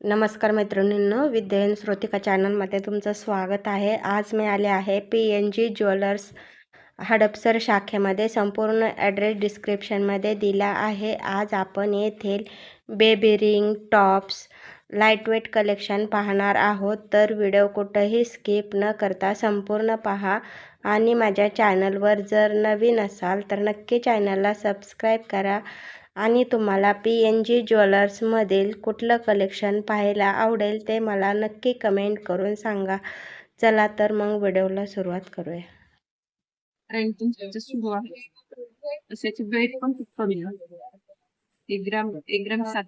नमस्कार मैत्रिणींनो विद्यायन श्रोतिका चॅनलमध्ये तुमचं स्वागत आहे. आज मी आले आहे P N G jewellers Hadapsar शाखेमध्ये. संपूर्ण ॲड्रेस डिस्क्रिप्शनमध्ये दिला आहे. आज आपण येथील baby ring tops lightweight collection पाहणार आहोत. तर व्हिडिओ कुठंही स्किप न करता संपूर्ण पहा. आणि माझ्या चॅनलवर जर नवीन असाल तर नक्की चॅनलला सबस्क्राईब करा. आणि तुम्हाला पी एन जी ज्वेलर्समधील कुठलं कलेक्शन पाहायला आवडेल ते मला नक्की कमेंट करून सांगा. चला तर मग व्हिडिओला सुरुवात करूया. त्याचं वेट पण खूप कमी आहे एक ग्राम एक ग्राम सात.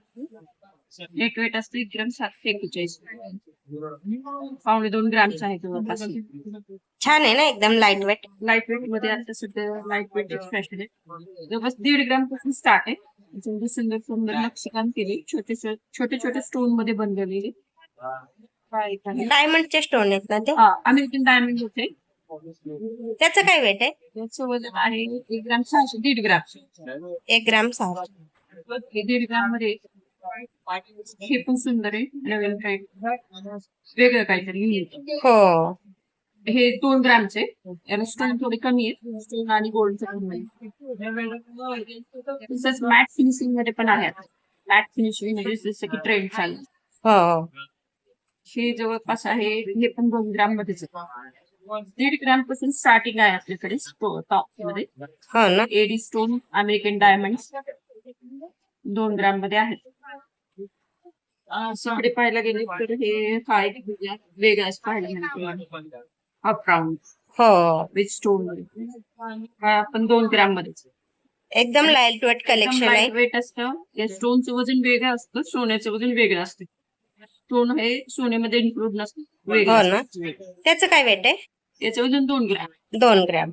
एक वेट असतो एक ग्राम सातशे एक्केचाळीस पावणे दोन ग्रामचा आहे जवळपास छान आहे ना एकदम लाइट वेट लाइट वेटमध्ये आता सध्या लाइट वेट फॅशन आहे. जवळपास दीड ग्रामपासून स्टार्ट आहे. त्याच्यामध्ये सुंदर सुंदर नक्षीकाम केले. छोटे छोटे छोटे स्टोनमध्ये बनवलेले. डायमंडचे स्टोन आहेत ना ते? हा अमेरिकन डायमंड होते. त्याचं काय वेट आहे? त्याचं वजन आहे एक ग्राम सहाशे दीड ग्राम. एक ग्राम सहा हे दीड ग्राममध्ये हे पण सुंदर आहे. नवीन काही वेगळं काहीतरी हो. हे दोन ग्रामचे. याला स्टोन थोडे कमी आहेत. स्टोन आणि गोल्डचे तसंच मॅट फिनिशिंगमध्ये पण आहेत. मॅट फिनिशिंगमध्ये जसं की ट्रेंड चालू. हो हे. जवळपास आहे हे पण दोन ग्राम मध्येच आहे. दीड ग्रामपासून स्टार्टिंग आहे आपल्याकडे टॉपमध्ये. हो ना. एडी स्टोन अमेरिकन डायमंड दोन ग्राममध्ये आहेत. सगळे पाहायला गेले तर हे हा एक वेगळाच पाहायला मिळतो. राऊंड हो. विथ स्टोन हा पण दोन ग्राममध्ये एकदम लाइट वेट कलेक्शन आहे. वेट असतं. या स्टोनचं वजन वेगळं असतं सोन्याचं वजन वेगळं असतं. स्टोन हे सोन्यामध्ये इन्क्लूड नसतं वेगळं हो ना? असतं. त्याचं काय वेट आहे? याचं वजन दोन ग्राम. दोन ग्रॅम.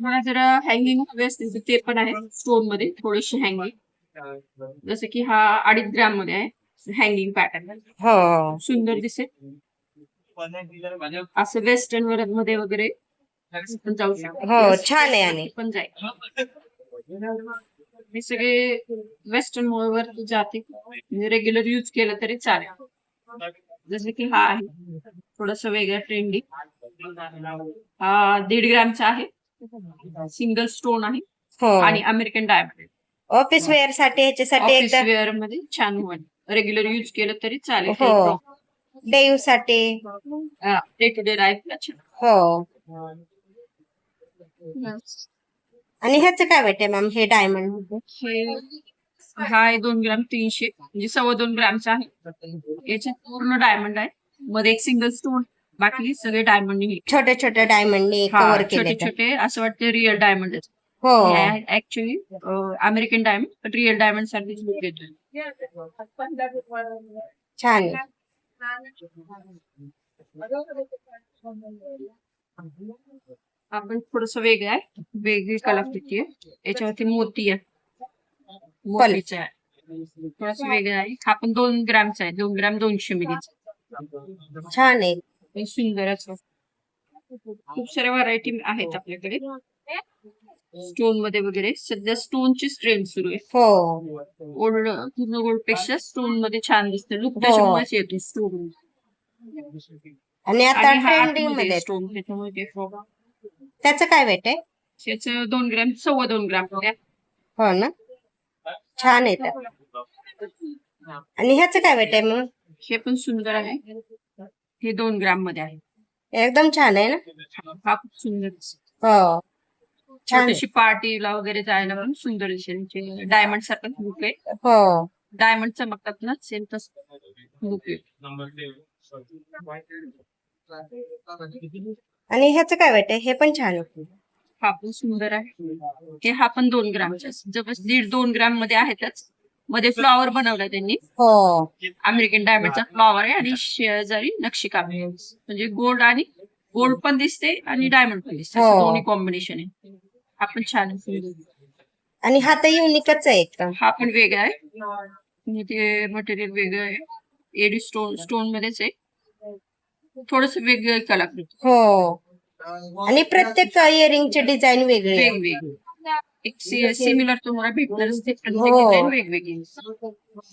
मला जरा हँगिंग हवे असतील तर ते पण आहे स्टोनमध्ये थोडेसे हँगिंग जसं की हा अडीच ग्राममध्ये आहे हँगिंग पॅटर्न हो. सुंदर दिसेल. असं वेस्टर्न वर मध्ये वगैरे पण जाऊ शकतो. हो छान आहे आणि. पण जाईल हे सगळे वेस्टर्न वर जाते. रेग्युलर युज केलं तरी चालेल. जसं की हा आहे. थोडस वेगळा ट्रेंडी हा दीड ग्रामचा आहे. सिंगल स्टोन आहे. हो. आणि अमेरिकन डायमंड ऑफिस वेअरसाठी ह्याच्यासाठी ऑफिस वेअरमध्ये छान रेग्युलर युज केलं तरी चालेल. हो. डेवसाठी डे टू डे लाईफला छान. हो. आणि ह्याचं काय वेट आहे मॅम? हे डायमंडमध्ये? हे हा आहे दोन ग्राम तीनशे म्हणजे सव्वा दोन ग्रामचा आहे. याच्यात पूर्ण डायमंड आहे. मध्ये एक सिंगल स्टोन बाकी सगळे डायमंड छोटे छोटे डायमंड छोटे छोटे असं वाटतं रिअल डायमंड हो. ऍक्च्युली अमेरिकन डायमंड पण रिअल डायमंड येतोय छान. आहे. आपण थोडस वेगळं आहे. वेगळी कलाकृती आहे. याच्यावरती मोती आहे. मोतीचं आहे. थोडस वेगळं आहे. हा पण दोन ग्रामचा आहे. दोन ग्राम दोनशे मिलीचा छान आहे. सुंदरच आहे. खूप साऱ्या व्हरायटी आहेत आपल्याकडे. स्टोनमध्ये वगैरे. सध्या स्टोनची ट्रेंड सुरू आहे. हो. गोल्ड पूर्ण गोल्डपेक्षा स्टोनमध्ये छान दिसतं लुक हो. त्याच्यामुळेच येतो स्टोन आणि आता ट्रेंडिंगमध्ये. स्टोन त्याच्यामुळे ते. त्याचं काय वेट आहे? त्याचं दोन ग्रॅम सव्वा दोन ग्राम. हो ना. छान तर. आणि ह्याचं काय वेट आहे मग हे पण सुंदर आहे. हे दोन ग्राममध्ये आहे. एकदम छान आहे ना? हा खूप सुंदर दिसतो. हो. छान आहे. छोटीशी पार्टीला वगैरे जायला पण सुंदर दिसेल डायमंड सारखं लुक आहे. हो. डायमंड चमकतात ना सेम तस लुक आहे. आणि ह्याचं काय वेट आहे हे पण छान आहे. हा पण सुंदर आहे. हे हा पण दोन ग्रामचा जवळ दीड दोन ग्राममध्ये आहेतच मध्ये फ्लॉवर बनवला त्यांनी. हो. अमेरिकन डायमंडचा फ्लॉवर आहे आणि शेजारी नक्षीकाम. आहे. म्हणजे गोल्ड आणि गोल्ड पण दिसते आणि डायमंड पण दिसते. असं हो. दोन्ही कॉम्बिनेशन आहे. हा पण छान. आणि हा तर युनिकच आहे एकदम हा पण वेगळा आहे. आणि ते मटेरियल वेगळं आहे. एडी स्टोन स्टोन मध्येच आहे. थोडस वेगळं कलाकृती. हो. आणि प्रत्येक इयरिंगची डिझाईन वेगळी वेगवेगळी. एक सिमिलर तुम्हाला भेटणारच ते प्रत्येक हो. वेगवेगळी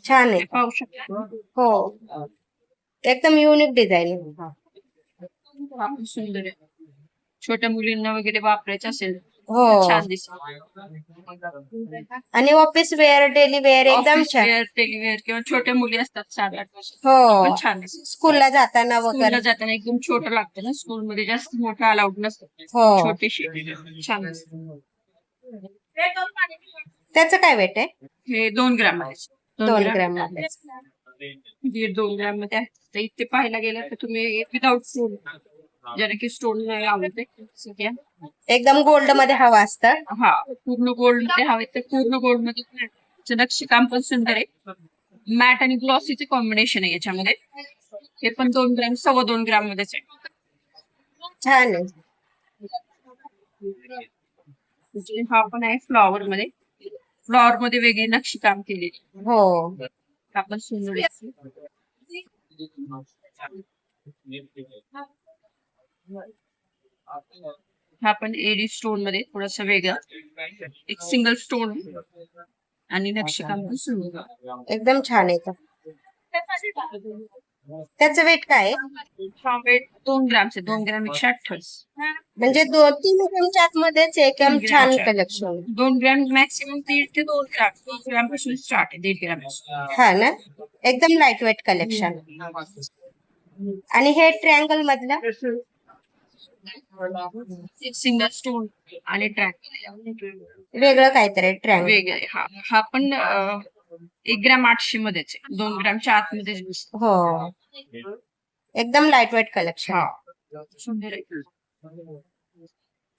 छान आहे. पाहू शकता. हो. एकदम युनिक डिझाईन हा सुंदर आहे. छोट्या मुलींना वगैरे वापरायचं असेल हो. छान दिसत आणि ऑफिस वेअर डेली वेअर एकदम छान. टेलिवेअर किंवा छोट्या मुली असतात सात आठ वर्ष. हो. छान दिसत स्कूलला जाताना स्कूलला वगैरे. जाताना एकदम छोटं लागतं ना स्कूल मध्ये जास्त मोठं अलाउड नसतं. हो. छोटीशी. छान दिसतं. त्याचं काय वेट आहे? हे दोन ग्राममध्ये दोन ग्रॅममध्ये दीड दोन ग्राममध्ये आहे. तर इथे पाहायला गेलं तर तुम्ही विदाउट स्टोन ज्याने की स्टोन नाही आवडते सगळ्या. एकदम गोल्डमध्ये हवा असतं. हा पूर्ण गोल्डमध्ये हवे तर पूर्ण गोल्डमध्ये नक्षीकाम पण सुंदर आहे. मॅट आणि ग्लॉसीचे कॉम्बिनेशन आहे याच्यामध्ये. हे पण दोन ग्राम सव्वा दोन ग्राम मध्येच आहे. छान आहे. हा पण आहे फ्लॉवर मध्ये. फ्लॉवर मध्ये वेगळी नक्षीकाम केलेली. हो. हा पण सुंदर हा पण एडी स्टोनमध्ये थोडासा वेगळा. एक सिंगल स्टोन आणि नक्षीकाम एकदम छान आहे तो. त्याचं वेट काय आहे? हा वेट दोन ग्रामचे दोन ग्राम एकशे अठ्ठावीस. म्हणजे दोन तीन ग्रामच्या आतमध्येच एकदम तीन छान. कलेक्शन दोन ग्रॅम मॅक्सिमम दीड ते दोन ग्राम दोन ग्रामपासून स्टार्ट आहे. दीड ग्राम हा ना? एकदम लाइट वेट कलेक्शन आणि हे ट्रँगल मधलं? सिंगल स्टोन आणि ट्रॅक वेगळं काहीतरी ट्रँगल वेगळे हा. हा पण अं, एक ग्राम आठशे मध्येच आहे. दोन ग्रामच्या आतमध्येच दिसतो. हो. एकदम लाइट वेट कलेक्शन हा. सुंदर आहे.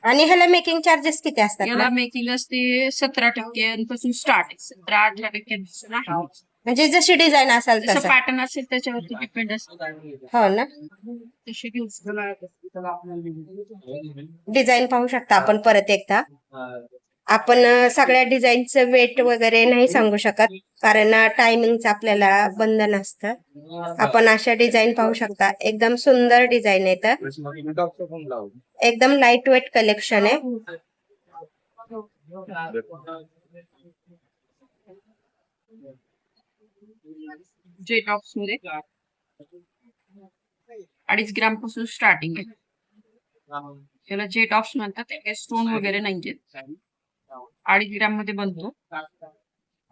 आणि ह्याला मेकिंग चार्जेस किती असतात? याला ना? मेकिंग असते सतरा टक्क्यांपासून स्टार्ट आहे. सतरा अठरा टक्क्यांपासून आहे. म्हणजे जशी डिझाईन असेल जसं तसं. पॅटर्न असेल त्याच्यावरती डिपेंड असतं. हो ना? डिझाईन पाहू शकता आपण परत एकदा. आपण सगळ्या डिझाईनचं वेट वगैरे नाही सांगू शकत कारण टायमिंगचं आपल्याला बंधन असतं आपण अशा डिझाईन पाहू शकता. एकदम सुंदर डिझाईन आहे तर. एकदम लाइट वेट कलेक्शन आहे जे टॉप्समध्ये अडीच ग्रामपासून स्टार्टिंग आहे. त्याला जे टॉप्स म्हणतात ते स्टोन वगैरे नाहीये अडीच ग्राममध्ये बनतो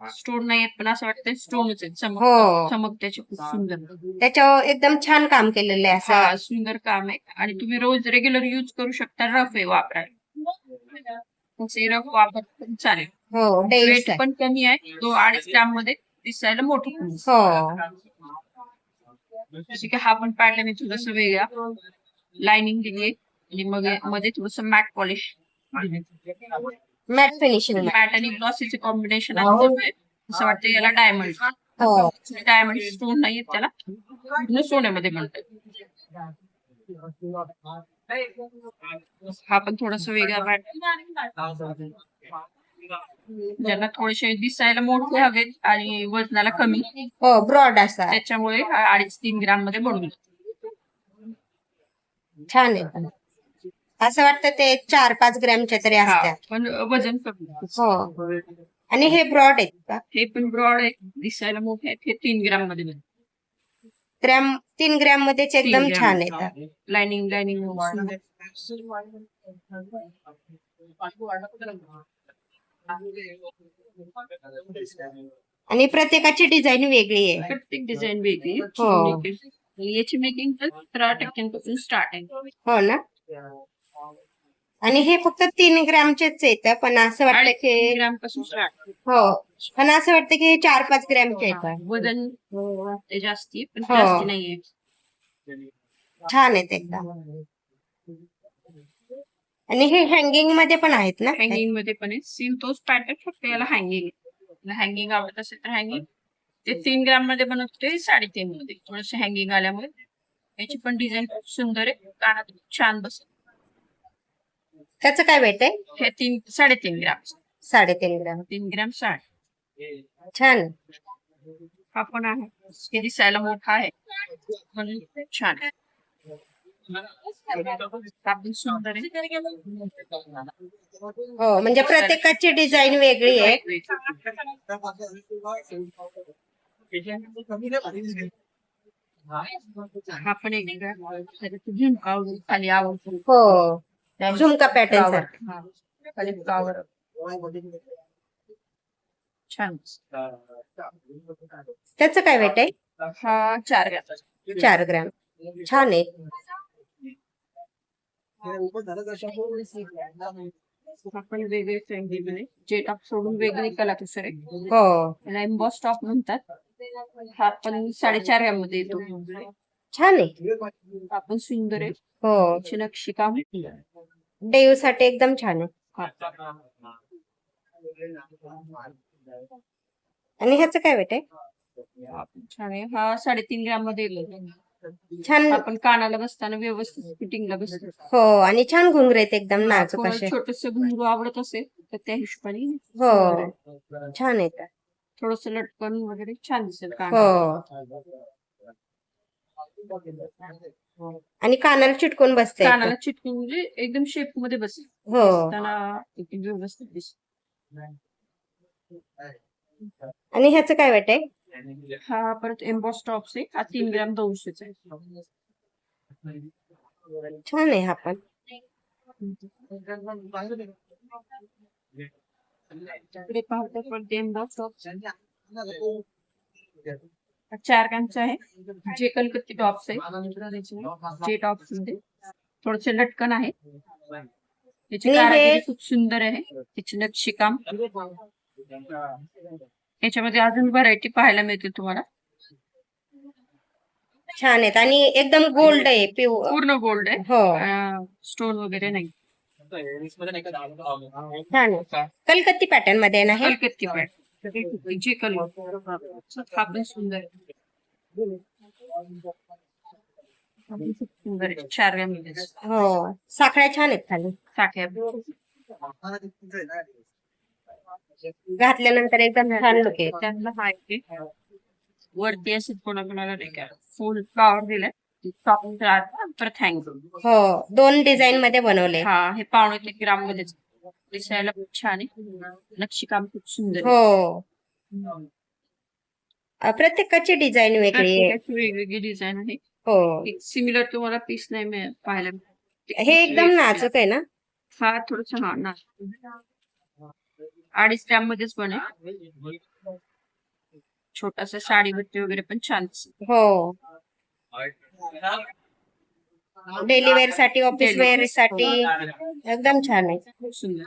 स्टोन नाही पण असं वाटतं स्टोनच आहे चमक हो. चमक त्याची खूप सुंदर. त्याच्यावर एकदम छान काम केलेलं आहे असं. हा सुंदर काम आहे. आणि तुम्ही रोज रेग्युलर यूज करू शकता रफ आहे वापरायला. रफ वापर पण चालेल. हो वेट पण कमी आहे. तो अडीच ग्राममध्ये दिसायला मोठं. हो. जसे की हा पण पॅटर्न आहे थोडस वेगळा. लाइनिंग दिली आणि मग मध्ये थोडस matte polish matte finishing matte आणि ग्लॉसीचे कॉम्बिनेशन आहे असं वाटतं याला डायमंड हो. डायमंड स्टोन नाहीये त्याला. सोन्यामध्ये बनत हा पण थोडासा वेगळा पॅटर्न ज्यांना थोडेसे दिसायला मोठे हवेत आणि वजनाला कमी. हो ब्रॉड असा. त्याच्यामुळे हा अडीच तीन ग्राममध्ये बनवून छान आहे. असं वाटतं ते चार पाच ग्रॅमचे तरी हा असतात पण वजन कमी. हो. आणि हे ब्रॉड आहेत का? हे पण ब्रॉड आहे दिसायला मोठे आहेत. हे तीन ग्राममध्ये बनतात. ग्रॅम तीन ग्रॅम मध्येच एकदम छान. आहेत लाइनिंग लाइनिंग आणि प्रत्येकाची डिझाईन वेगळी आहे. प्रत्येक डिझाईन वेगळी हो. याची मेकिंग तर सतरा टक्क्यांपासून स्टार्ट आहे. हो ना? आणि हे फक्त तीन ग्रॅमचेच येत पण असं वाटतं की ग्रामपासून स्टार्ट हो. पण असं वाटतं की हे चार पाच ग्रॅमचे येतात वजन ते जास्ती आहे, पण हो. जास्ती नाहीये. छान आहेत एकदम. आणि हे हँगिंगमध्ये पण आहेत ना? हँगिंगमध्ये पण आहे सेम तोच पॅटर्न फक्त याला हँगिंग हँगिंग आवडत असेल तर हँगिंग ते तीन ग्राममध्ये बनवते साडेतीन मध्ये. थोडस हँगिंग आल्यामुळे. याची पण डिझाईन खूप सुंदर आहे. कानात खूप छान बसेल त्याचं काय वेट आहे? हे तीन साडेतीन ग्राम साडेतीन ग्राम तीन ग्राम साठ. छान. हा पण आहे. दिसायला मोठा आहे. पण छान हो म्हणजे प्रत्येकाची डिझाईन वेगळी आहे. हा झुमका हो. पॅटर्न छान. त्याचं काय वेट आहे? हा चार घ्या चार ग्रॅम. छान आहे. आपण वेगळे ट्रेंडी मध्ये जे टॉप सोडून वेगळे कला आहे हो. त्याला एम्बॉस टॉप म्हणतात. हा पण साडेचार ग्रॅममध्ये येतो. छान आहे. हा पण सुंदर आहे. हो. त्याची डेवसाठी एकदम छान आहे. आणि ह्याचं काय वेट आहे? छान आहे. हा साडेतीन ग्रॅममध्ये येतो. छान आपण कानाला बसताना व्यवस्थित फिटिंगला बसतो. हो आणि छान घुंगरे आहेत एकदम नाजूक असे. छोटस घुंगरू आवडत असेल तर त्या हिशोबाने हो छान आहेत. थोडस लटकन वगैरे छान दिसेल हो. आणि कानाला चिटकून बसते कानाला चिटकून म्हणजे एकदम शेपमध्ये बसेल. हो. व्यवस्थित दिसेल. आणि ह्याचं काय वेट आहे हा परत एम्बॉस टॉप्स आहे हा तीन ग्रॅम दोनशेचा आहे छान आहे हा पण इकडे पाहता पण एम्बॉस टॉप्स चार ग्रॅमचा आहे जे कलकत्ती टॉप्स आहे जे टॉप्स मध्ये थोडसे लटकन आहे त्याची खूप सुंदर आहे त्याची नक्षीकाम याच्यामध्ये अजून व्हरायटी पाहायला मिळतील तुम्हाला. छान आहेत. आणि एकदम गोल्ड आहे पिव पूर्ण गोल्ड आहे. हो. स्टोन वगैरे नाही. छान आहे. कलकत्ती पॅटर्नमध्ये आहे ना हे? कलकत्ती पॅट जे कलर हा पण सुंदर आहे. हा पण खूप सुंदर आहे. चार हो. साखळ्या छान आहेत खाली. साठ्या घातल्यानंतर एकदम छान लुक आहे. त्यांना हा वरती असे कोणाकोणाला नाही का फुल फ्लॉवर हँग हो दोन डिझाईन मध्ये बनवले. हा हे पावणे ते ग्राममध्ये दिसायला खूप छान आहे. नक्षीकाम खूप सुंदर. हो. प्रत्येकाची डिझाईन वेगळी आहे. प्रत्येकाची वेगवेगळी डिझाईन आहे. हो. सिमिलर तुम्हाला पीस नाही पाहायला. हे एकदम नाजूक आहे ना? हा थोडस हा ना अडीच ग्रॅम मध्येच पण आहे. छोटासा साडीवरती वगैरे पण छान. हो. डेली वेअरसाठी ऑफिस वेअर. साठी एकदम छान आहे. खूप सुंदर.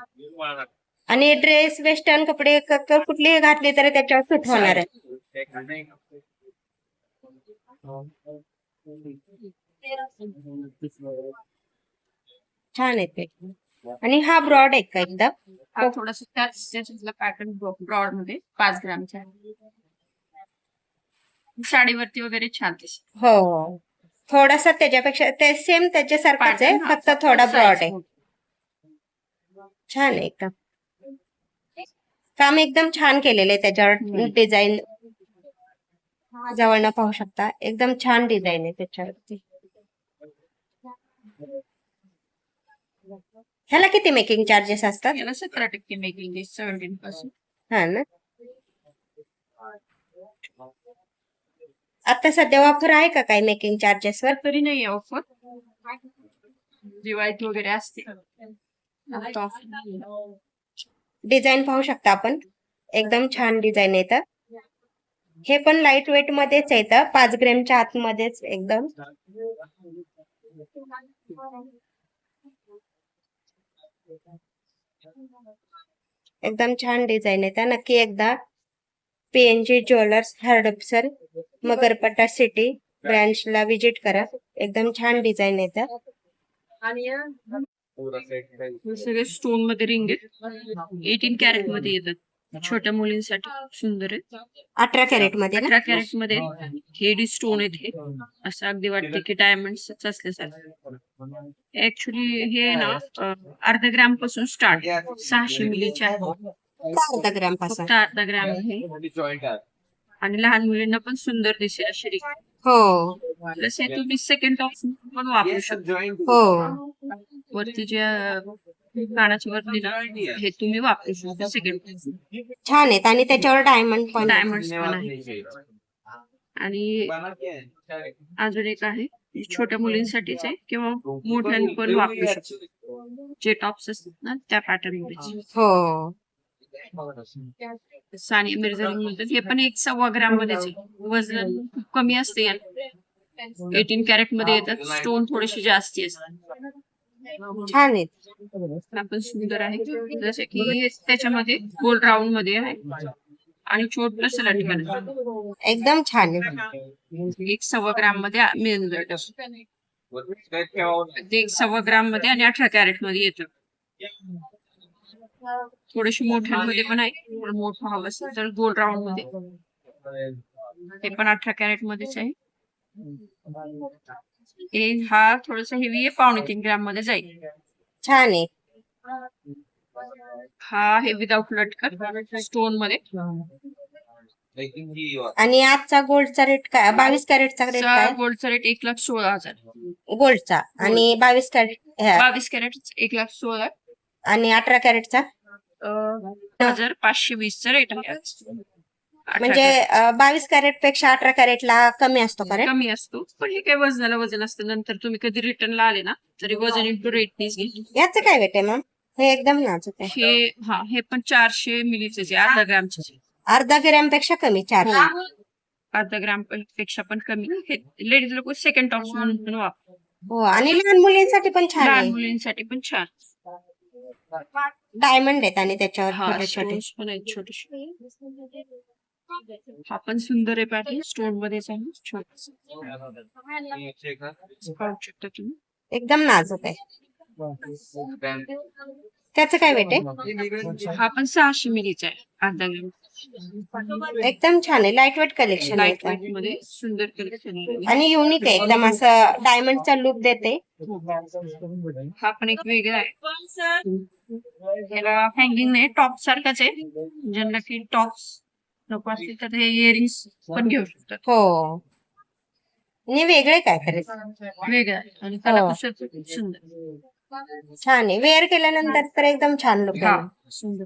आणि ड्रेस वेस्टर्न कपडे क- क- कुठलेही घातले तर त्याच्यावर सूट होणार आहे. छान आहे ते. आणि हा ब्रॉड आहे का एकदम हा थोडासा त्याच पॅटर्न ब्रॉडमध्ये पाच ग्रामचा आहे. साडीवरती वगैरे छान दिसेल हो. थोडासा त्याच्यापेक्षा ते सेम त्याच्यासारखाच आहे Pattern हा. फक्त थोडा ब्रॉड आहे. छान आहे एकदम. काम एकदम छान केलेलं आहे त्याच्यावर हम्म. डिझाईन जवळनं पाहू शकता. एकदम छान डिझाईन आहे त्याच्यावरती. ह्याला किती मेकिंग चार्जेस असतात? याला सतरा टक्के मेकिंग सेव्हन्टीन पासून. हा ना. आता सध्या ऑफर आहे का काही मेकिंग चार्जेस वर? तरी नाही ऑफर दिवाळीत वगैरे असते. डिझाईन पाहू शकता आपण. एकदम छान डिझाईन येतं हे पण लाइट वेट मध्येच येतं पाच ग्रॅमच्या आतमध्येच एकदम. एकदम छान डिझाईन येतं नक्की एकदा PNG jewellers Hadapsar Magarpatta city ब्रँचला visit करा. एकदम छान डिझाईन आहे त्या. सगळे स्टोनमध्ये रिंग आहेत. एटीन कॅरेटमध्ये येतात. छोट्या मुलींसाठी सुंदर आहे अठरा कॅरेटमध्ये ना? अठरा कॅरेटमध्ये हेडी स्टोन आहेत हे. असं अगदी वाटते की डायमंड असल्यासारखं. ऍक्च्युली हे ना अं, अर्धा ग्रॅमपासून स्टार्ट. सहाशे मिलीचे आहे. अर्धा ग्रॅमपासून. फक्त अर्धा ग्रॅम आहे आणि लहान मुलींना पण सुंदर दिसेल अशी रिंग हो. प्लस हे तुम्ही सेकंड ऑप्शन पण वापरू शकता. हो. वरती जे अं, कानाच्या हे तुम्ही वापरू शकता सेकंड छान आहेत आणि त्याच्यावर डायमंड पण आहे. डायमंड पण आहे. आणि अजून एक आहे. हे छोट्या मुलींसाठीच आहे किंवा मोठ्यांनी पण वापरू शकतो. जे टॉप्स असतात ना त्या पॅटर्नमध्ये हो. सानिया मिर्झा म्हणतात हे पण एक सव्वा ग्राम मध्येच आहे. वजन खूप कमी असते एटीन कॅरेटमध्ये येतात. स्टोन थोडेसे जास्ती असतात छान आहेत. हा पण सुंदर आहे. जसे की त्याच्यामध्ये गोल राऊंडमध्ये आहे. आणि छोटस लटकन आहे. एकदम छान आहे. एक सव्वा ग्राममध्ये मिळून जातं एक सव्वा ग्राममध्ये आणि अठरा कॅरेटमध्ये येतं. थोडेसे मोठ्यांमध्ये पण आहे. थोडं मोठं हवं असेल तर गोल राऊंडमध्ये. ते पण अठरा कॅरेट मध्येच आहे. हे हा थोडासा हेवी आहे पावणे तीन ग्राममध्ये जाईल. छान आहे. हा आहे विदाउट लटकन स्टोनमध्ये. आणि आजचा गोल्डचा रेट काय? बावीस कॅरेटचा रेट काय? गोल्डचा रेट एक लाख सोळा हजार. गोल्डचा. आणि बावीस कॅरेट ह्या, बावीस कॅरेट एक लाख सोळा. आणि अठरा कॅरेटचा? अं, हजार पाचशे वीसचा रेट आहे आज. म्हणजे बावीस कॅरेटपेक्षा अठरा कॅरेटला कमी असतो का कॅरेट रेट कमी असतो. पण हे काय वजनाला वजन असतं नंतर तुम्ही कधी रिटर्नला आले ना तरी वजन इंटू रेटनीच घेईल याचं काय वेट आहे मॅम? हे एकदम नाजूक आहे. हे हा हे पण चारशे मिलीचे आहे अर्धा ग्रामचे अर्धा ग्रॅमपेक्षा कमी चार अर्धा ग्रामपेक्षा पण कमी. हे लेडीज लोक सेकंड टॉप्स म्हणून पण वापर हो आणि लहान मुलींसाठी पण छान लहान आहे. मुलींसाठी पण छान. डायमंड आहेत आणि त्याच्यावर हा छोटे छोटे. stones पण आहेत छोटे हा पण सुंदर आहे पॅटर्न स्टोन मध्येच आहे. छोटस पाहू शकता तुम्ही एकदम नाजूक आहे. त्याचं काय वेट आहे? हा पण सहाशे मिलीचा आहे अर्धा ग्राम. एकदम छान आहे. लाइट वेट कलेक्शन आहे लाइट वेटमध्ये सुंदर कलेक्शन आणि युनिक आहे. एकदम असं डायमंडचा लुक देते. हा पण एक वेगळा आहे. याला हँगिंग नाही टॉप सारखाच आहे. ज्यांना की टॉप्स नको असतील तर हे इयरिंग्स पण घेऊ शकतात. हो. आणि वेगळे काय आहे आणि हो. सुंदर. छान आहे वेअर केल्यानंतर तर एकदम छान लुक हा सुंदर.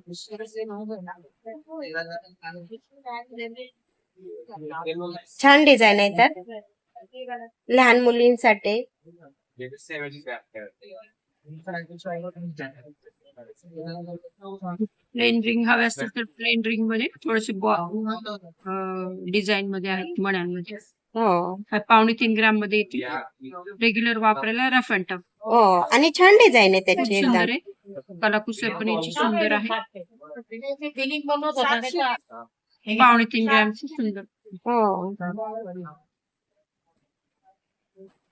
छान डिझाईन आहे तर. लहान मुलींसाठी. प्लेन रिंग हवे असतील तर प्लेन रिंगमध्ये थोडेसे डिझाईन मध्ये आहेत मण्यांमध्ये. हो. हा पावणे तीन ग्राममध्ये येतील रेग्युलर वापरायला रफ अँड टफ हो. आणि छान डिझाईन आहे त्याची सुंदर आहे. कलाकुसर पण याची सुंदर आहे. पावणे तीन ग्रामची सुंदर. हो.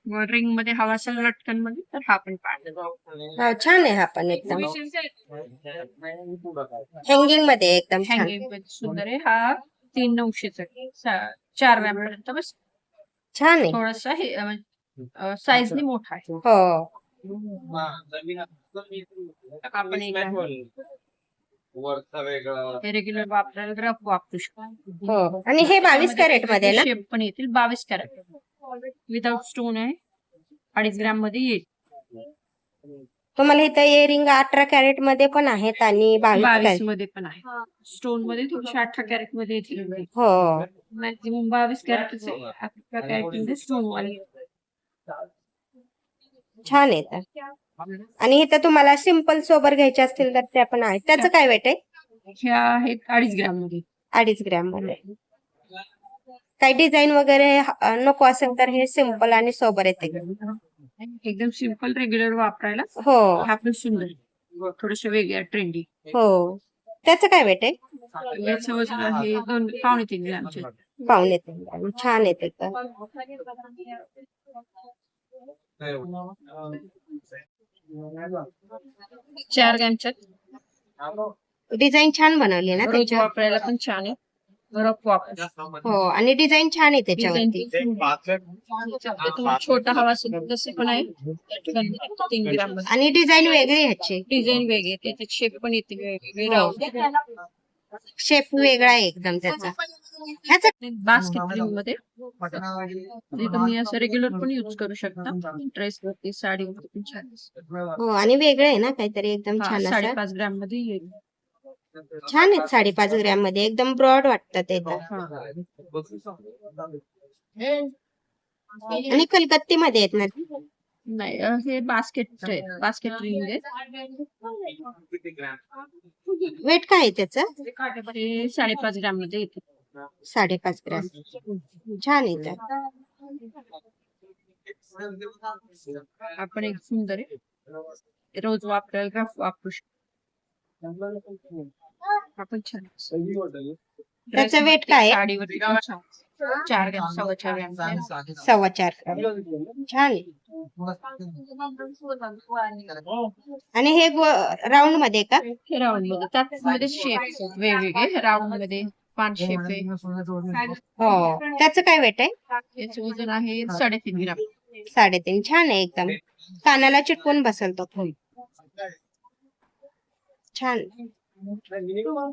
रिंगमध्ये हवा असेल लटकनमध्ये तर हा पण पाहिजे. छान आहे हा पण एकदम. हँगिंगमध्ये एकदम हँगिंगमध्ये सुंदर आहे. हा तीन नऊशेचा चार ग्राम पर्यंत बस. छान आहे. थोडासा हे साईजने मोठा आहे. हो. आपण हे रेग्युलर वापरायला रफ वापरू शकतो. हो. आणि हे बावीस कॅरेटमध्ये पण येतील बावीस कॅरेट. विदाउट स्टोन आहे अडीच ग्राममध्ये येईल. तुम्हाला इथं इयरिंग अठरा कॅरेटमध्ये पण आहेत आणि बावीस कॅरेटमध्ये पण आहे स्टोनमध्ये थोडेसे अठरा कॅरेटमध्ये येतील. हो. मॅक्झिमम बावीस कॅरेटच आहे अठरा कॅरेटमध्ये स्टोन वाले छान आहे तर. आणि इथं तुम्हाला सिंपल सोबर घ्यायचे असतील तर त्या पण आहेत. त्याचं काय वेट आहे? ह्या आहेत अडीच ग्राममध्ये. अडीच ग्रॅममध्ये. काही डिझाईन वगैरे नको असेल तर हे सिंपल आणि सोबर येते. एकदम सिंपल रेग्युलर वापरायला? हो. हा पण सुंदर थोडेसे वेगळ्या ट्रेंडी. हो. त्याचं काय वेट आहे याचं वजन आहे दोन पावणे तीन ग्रामचे. पावणे तीन ग्रॅम. छान येते तर. चार ग्रामच्या डिझाईन छान बनवली ना रोज त्याच्यावर? वापरायला पण छान आहे. रफ वापर हो आणि डिझाईन छान आहे त्याच्यावरती. छोटा हवा असेल तसे पण आहे. तीन ग्राम आणि डिझाईन वेगळी आहे ह्याची डिझाईन वेगळे त्याचे शेप पण येते. राहून शेप वेगळा आहे एकदम त्याचा. ह्याचा बास्केटमध्ये? ते तुम्ही असं रेग्युलर पण युज करू शकता. ड्रेस वरती साडी वरती पण छान. हो आणि वेगळं आहे ना काहीतरी एकदम हा, छान साडेपाच ग्राममध्ये येईल. छान आहेत साडेपाच ग्रॅममध्ये एकदम ब्रॉड वाटतात ते तर. आणि कलकत्ती मध्ये आहेत ना? नाही हे बास्केट बास्केट रिंग आहे वेट काय आहे त्याचं? हे साडेपाच ग्राममध्ये येते. साडेपाच ग्रॅम. छान तर. आपण एक सुंदर आहे. रोज वापरायला वापरू शकतो. आपण छान. त्याचं weight काय आहे? साडीवरती पण छान. चार ग्रॅम सव्वा चार ग्रॅम सव्वा चार. छान आहे. आणि हे राऊंडमध्ये का? हे राऊंडमध्ये. त्यामध्ये शेप वेगवेगळे. राऊंडमध्ये पाच शेप आहे. हो. त्याचं काय वेट आहे? याचं वजन आहे साडेतीन ग्राम. साडेतीन. छान आहे एकदम. कानाला चिटकून बसल तो छान. Não, não é mínimo.